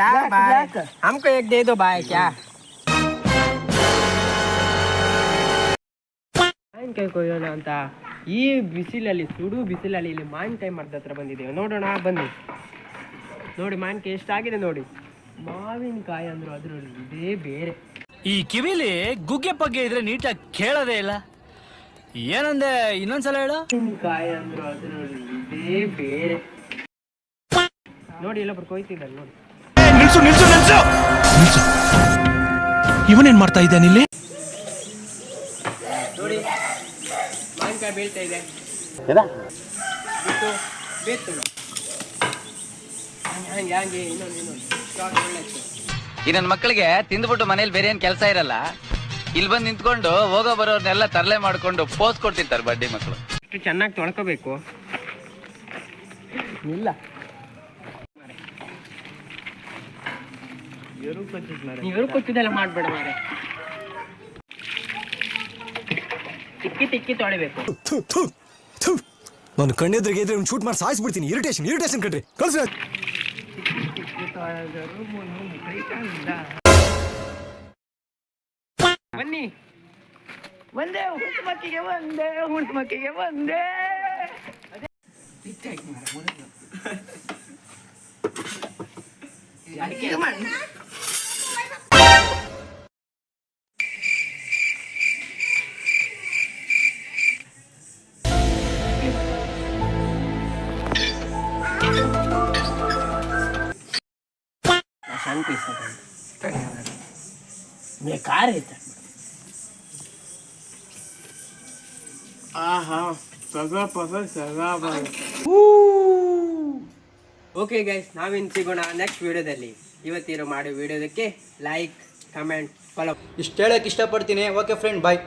क्या ब्लैक, भाई ब्लैक। हमको एक दे दो भाई क्या ಮಾವಿನಕಾಯಿ ಕೊಯ್ಯೋಣ ಅಂತ ಈ ಬಿಸಿಲಲ್ಲಿ ಸುಡು ಬಿಸಿಲಲ್ಲಿ ಇಲ್ಲಿ ಮಾವಿನಕಾಯಿ ಮರದ ಹತ್ರ ಬಂದಿದ್ದೇವೆ ನೋಡೋಣ ಬನ್ನಿ ನೋಡಿ ಮಾವಿನಕಾಯಿ ಎಷ್ಟಾಗಿದೆ ನೋಡಿ ಮಾವಿನಕಾಯಿ ಅಂದ್ರು ಅದ್ರಲ್ಲಿ ಇದೇ ಬೇರೆ ಈ ಕಿವಿಲಿ ಗುಗ್ಗೆ ಪಗ್ಗೆ ಇದ್ರೆ ನೀಟಾಗಿ ಕೇಳೋದೇ ಇಲ್ಲ ಏನಂದೆ ಇನ್ನೊಂದ್ಸಲ ಹೇಳು ಮಾವಿನಕಾಯಿ ಅಂದ್ರು ಅದ್ರಲ್ಲಿ ಇದೇ ಬೇರೆ ನೋಡಿ ಇಲ್ಲೊಬ್ರು ಕೊಯ್ತಿದ್ದಾರೆ ನೋಡಿ ಇವನೇನ್ ಮಾಡ್ತಾ ಇದ್ದಾನೆ ಇಲ್ಲಿ? ನೋಡಿ. ಮಾವಿನಕಾಯಿ ಬೀಳ್ತಾ ಇದೆ. ಬಿಟ್ಟು ಬೇತು ಹಂಗೆ ಹಂಗೆ ಹಂಗೆ ಇನ್ನೊಂದು ಇನ್ನೊಂದು. ಶಾರ್ಟ್ ಒಳ್ಳೆ ಇತ್ತು. ಈ ನನ್ನ ಮಕ್ಕಳಿಗೆ ತಿಂದ್ಬಿಟ್ಟು ಮನೇಲಿ ಬೇರೆ ಏನ್ ಕೆಲಸ ಇರಲ್ಲ. ಇಲ್ಲಿ ಬಂದು ನಿಂತ್ಕೊಂಡು ಹೋಗೋ ಬರೋರ್ನೆಲ್ಲ ತರಲೆ ಮಾಡ್ಕೊಂಡು ಪೋಸ್ ಕೊಡ್ತಿರ್ತಾರೆ ಬಡ್ಡಿ ಮಕ್ಕಳು ಚೆನ್ನಾಗಿ ತೊಳ್ಕೋಬೇಕು. ಇಲ್ಲ. ಇವರು ಕೊಚ್ಚಿದೆಲ್ಲ ಮಾಡ್ಬೇಡ ಮಾರೆ. ತಿಕ್ಕಿ ತಿಕ್ಕಿ ತೊಳಿಬೇಕು. ನಾನು ಕಣ್ಣೆದ್ರಿಗೆ ಇದ್ರೆ ಶೂಟ್ ಮಾಡಿ ಸಾಯಿಸ್ಬಿಡ್ತೀನಿ. ಇರಿಟೇಷನ್ ಇರಿಟೇಷನ್ ಕಣ್ರಿ. ಕಳ್ಸಿ ಬನ್ನಿ. ಒಂದೇ ಹುಣ್ಣು ಮಕ್ಕಿಗೆ ಒಂದೇ ಹುಣ್ಣು ಮಕ್ಕಿಗೆ ಒಂದೇ. ಅದೇ. ಮಾಡಿ. ಸಣ್ಣ ಪೀಸ್ ಬೇಕಾರ ಐತೆ ಆಹಾ ಸದಾ ಪಗ ಸಗ ಓಕೆ ಗೈಸ್ ನಾವಿನ್ ಸಿಗೋಣ ನೆಕ್ಸ್ಟ್ ವಿಡಿಯೋದಲ್ಲಿ. ಇವತ್ತಿರೋ ಮಾಡೋ ವಿಡಿಯೋದಕ್ಕೆ ಲೈಕ್ ಕಮೆಂಟ್ ಫಾಲೋ ಇಷ್ಟು ಹೇಳಕ್ ಇಷ್ಟಪಡ್ತೀನಿ. Okay friend bye